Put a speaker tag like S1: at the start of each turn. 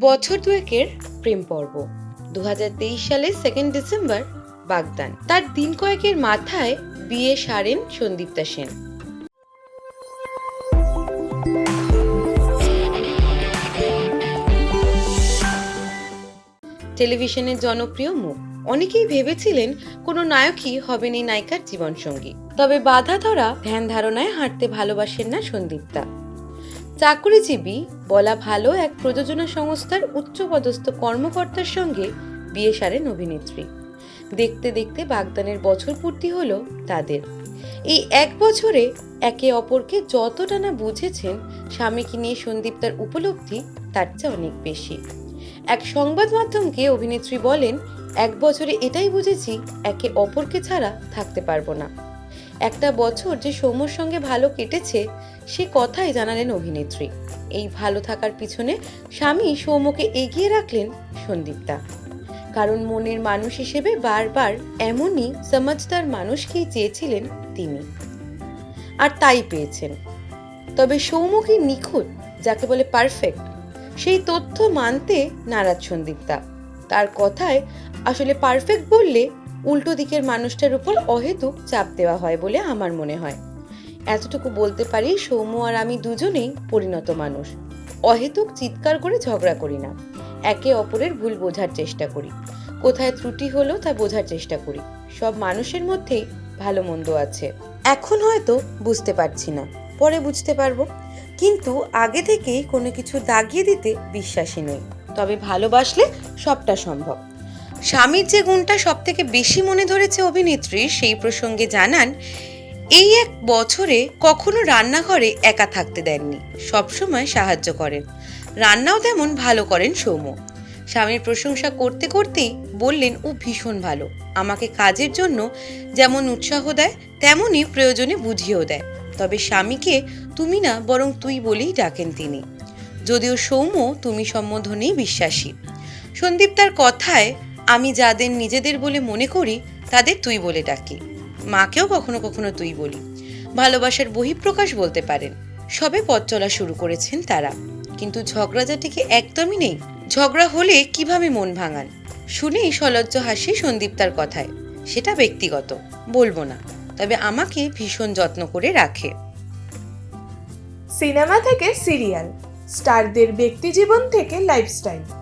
S1: বছর দুয়েকের প্রেম পর্ব। দু সালের সেকেন্ড ডিসেম্বর বাগদান। তার দিন কয়েকের মাথায় বিয়ে সারেন সন্দীপ্তা সেন। টেলিভিশনের জনপ্রিয় মুখ। অনেকেই ভেবেছিলেন কোনো নায়কই হবেন এই নায়িকার জীবনসঙ্গী। তবে বাধা ধরা, ধ্যান ধারণায় হাঁটতে ভালোবাসেন না সন্দীপ্তা চাকুরিজীবী বলা ভালো এক প্রযোজনা সংস্থার উচ্চপদস্থ কর্মকর্তার সঙ্গে বিয়ে সারেন অভিনেত্রী। দেখতে দেখতে বাগদানের বছর পূর্তি হলো তাদের। এই এক বছরে একে অপরকে যতটা না বুঝেছেন, স্বামীকে নিয়ে সন্দীপ্তার উপলব্ধি তার চেয়ে অনেক বেশি। এক সংবাদ মাধ্যমকে অভিনেত্রী বলেন, এক বছরে এটাই বুঝেছি, একে অপরকে ছাড়া থাকতে পারব না। একটা বছর যে সৌম্যর সঙ্গে ভালো কেটেছে, সে কথাই জানালেন অভিনেত্রী। এই ভালো থাকার পিছনে স্বামী সৌম্যকে এগিয়ে রাখলেন সন্দীপ্তা কারণ মনের মানুষ হিসেবে বারবার এমনই সমাজদার মানুষকেই চেয়েছিলেন তিনি। আর তাই পেয়েছেন। তবে সৌম্য কি নিখুঁত, যাকে বলে পারফেক্ট সেই তথ্য মানতে নারাজ সন্দীপ্তা তার কথায় আসলে পারফেক্ট বললে উল্টো দিকের মানুষটার উপর অহেতুক চাপ দেওয়া হয় বলে আমার মনে হয়। এতটুকু বলতে পারি সৌম্য আর আমি দুজনেই পরিণত মানুষ। অহেতুক চিৎকার করে ঝগড়া করি না। একে অপরের ভুল বোঝার চেষ্টা করি। কোথায় ত্রুটি হলো তা বোঝার চেষ্টা করি। সব মানুষের মধ্যেই ভালো মন্দ আছে। এখন হয়তো বুঝতে পারছি না। পরে বুঝতে পারব। কিন্তু আগে থেকেই কোনো কিছু দাগিয়ে দিতে বিশ্বাসী নই। তবে ভালোবাসলে সবটা সম্ভব। স্বামীর যে গুণটা সব থেকে বেশি মনে ধরেছে অভিনেত্রী, সেই প্রসঙ্গে জানান, এই এক বছরে কখনো রান্নাঘরে একা থাকতে দেননি। সবসময় সাহায্য করেন রান্নাও তেমন ভালো করেন সৌম্য। স্বামীর প্রশংসা করতে করতেই বললেন, ও ভীষণ ভালো। আমাকে কাজের জন্য যেমন উৎসাহ দেয়, তেমনই প্রয়োজনে বুঝিয়েও দেয়। তবে স্বামীকে তুমি না, বরং তুই বলেই ডাকেন তিনি। যদিও সৌম্য তুমি সম্বোধনেই বিশ্বাসী। সন্দীপ তার কথায় আমি যাদের নিজেদের বলে মনে করি, তাদের তুই বলে ডাকি। মাকেও কখনো কখনো তুই বলি। ভালোবাসার বহিঃপ্রকাশ বলতে পারেন। সবে পথ চলা শুরু করেছেন তারা। কিন্তু ঝগড়াঝাটিকে একদমই নেই। ঝগড়া হলে কীভাবে মন ভাঙান? শুনেই সলজ্জ হাসি সন্দীপ তার কথায়। সেটা ব্যক্তিগত, বলব না। তবে আমাকে ভীষণ যত্ন করে রাখে।
S2: সিনেমা থেকে সিরিয়াল, স্টারদের ব্যক্তিজীবন থেকে লাইফস্টাইল।